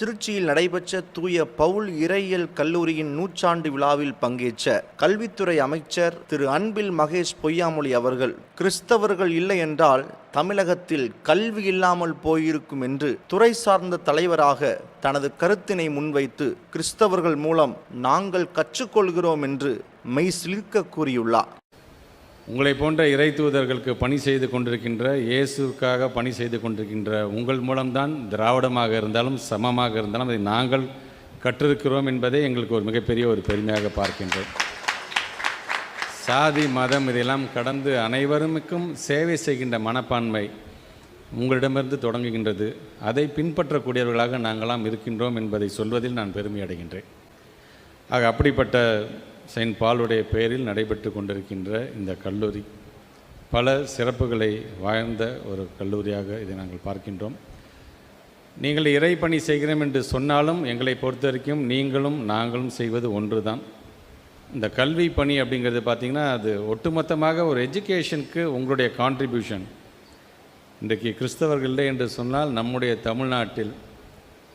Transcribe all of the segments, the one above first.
திருச்சியில் நடைபெற்ற தூய பவுல் இறையியல் கல்லூரியின் நூற்றாண்டு விழாவில் பங்கேற்ற கல்வித்துறை அமைச்சர் திரு அன்பில் மகேஷ் பொய்யாமொழி அவர்கள் கிறிஸ்தவர்கள் இல்லை என்றால் தமிழகத்தில் கல்வி இல்லாமல் போயிருக்கும் என்று துறை சார்ந்த தலைவராக தனது கருத்தினை முன்வைத்து கிறிஸ்தவர்கள் மூலம் நாங்கள் கற்றுக்கொள்கிறோம் என்று மெய் சிலிர்க்க கூறியுள்ளார். உங்களை போன்ற இறை தூதர்களுக்கு பணி செய்து கொண்டிருக்கின்ற இயேசுக்காக பணி செய்து கொண்டிருக்கின்ற உங்கள் மூலம்தான் திராவிடமாக இருந்தாலும் சமமாக இருந்தாலும் அதை நாங்கள் கற்றிருக்கிறோம் என்பதே எங்களுக்கு ஒரு மிகப்பெரிய ஒரு பெருமையாக பார்க்கின்றோம். சாதி மதம் இதெல்லாம் கடந்து அனைவருக்கும் சேவை செய்கின்ற மனப்பான்மை உங்களிடமிருந்து தொடங்குகின்றது. அதை பின்பற்றக்கூடியவர்களாக நாங்களாம் இருக்கின்றோம் என்பதை சொல்வதில் நான் பெருமை அடைகின்றேன். ஆக அப்படிப்பட்ட செயின்ட் பாலுடைய பெயரில் நடைபெற்று கொண்டிருக்கின்ற இந்த கல்லூரி பல சிறப்புகளை வாழ்ந்த ஒரு கல்லூரியாக இதை நாங்கள் பார்க்கின்றோம். நீங்கள் இறை பணி செய்கிறோம் என்று சொன்னாலும் எங்களை பொறுத்த வரைக்கும் நீங்களும் நாங்களும் செய்வது ஒன்று தான் இந்த கல்வி பணி அப்படிங்கிறது பார்த்திங்கன்னா அது ஒட்டுமொத்தமாக ஒரு எஜுகேஷனுக்கு உங்களுடைய கான்ட்ரிபியூஷன் இன்றைக்கு கிறிஸ்தவர்கள் இல்லை என்று சொன்னால் நம்முடைய தமிழ்நாட்டில்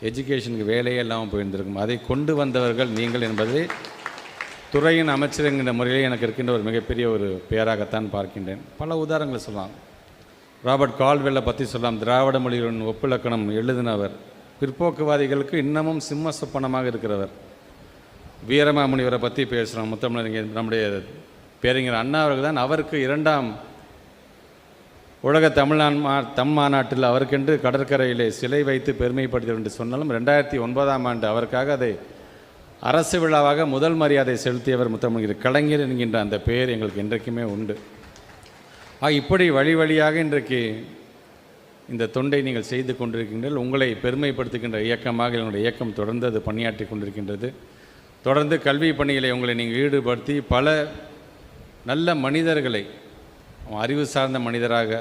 எஜுகேஷனுக்கு வேலையே இல்லாமல் போயிருந்திருக்கும். அதை கொண்டு வந்தவர்கள் நீங்கள் என்பதை துறையின் அமைச்சர் என்கிற முறையில் எனக்கு இருக்கின்ற ஒரு மிகப்பெரிய ஒரு பெயராகத்தான் பார்க்கின்றேன். பல உதாரணங்களை சொல்லலாம். ராபர்ட் கால்வெல்லை பற்றி சொல்லலாம். திராவிட மொழிகளின் ஒப்பிலக்கணம் எழுதினவர். பிற்போக்குவாதிகளுக்கு இன்னமும் சிம்ம சொப்பனமாக இருக்கிறவர். வீரமாமுனிவரை பற்றி பேசுகிறோம் முத்தமிழறிஞர் நம்முடைய பேரறிஞர் அண்ணா அவர்கள் தான் அவருக்கு இரண்டாம் உலக தமிழ்நான் மா தம் மாநாட்டில் அவருக்கென்று கடற்கரையிலே சிலை வைத்து பெருமைப்படுத்தியவர் என்று சொன்னாலும் ரெண்டாயிரத்தி ஒன்பதாம் ஆண்டு அவருக்காக அதை அரசு விழாவாக முதல் மரியாதை செலுத்தியவர் முத்தமிழ் கலைஞர் என்கின்ற அந்த பெயர் எங்களுக்கு இன்றைக்குமே உண்டு. ஆக இப்படி வழி வழியாக இன்றைக்கு இந்த தொண்டை நீங்கள் செய்து கொண்டிருக்கின்றீர்கள். உங்களை பெருமைப்படுத்துகின்ற இயக்கமாக எங்களுடைய இயக்கம் தொடர்ந்து அது பணியாற்றி கொண்டிருக்கின்றது. தொடர்ந்து கல்வி பணிகளை உங்களை நீங்கள் ஈடுபடுத்தி பல நல்ல மனிதர்களை அறிவு சார்ந்த மனிதராக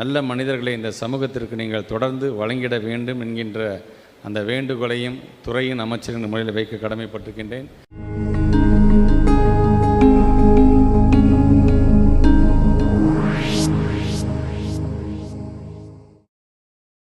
நல்ல மனிதர்களை இந்த சமூகத்திற்கு நீங்கள் தொடர்ந்து வழங்கிட வேண்டும் என்கின்ற அந்த வேண்டுகோளையும் துறையின் அமைச்சரின் முறையில் வைக்க கடமைப்பட்டிருக்கின்றேன்.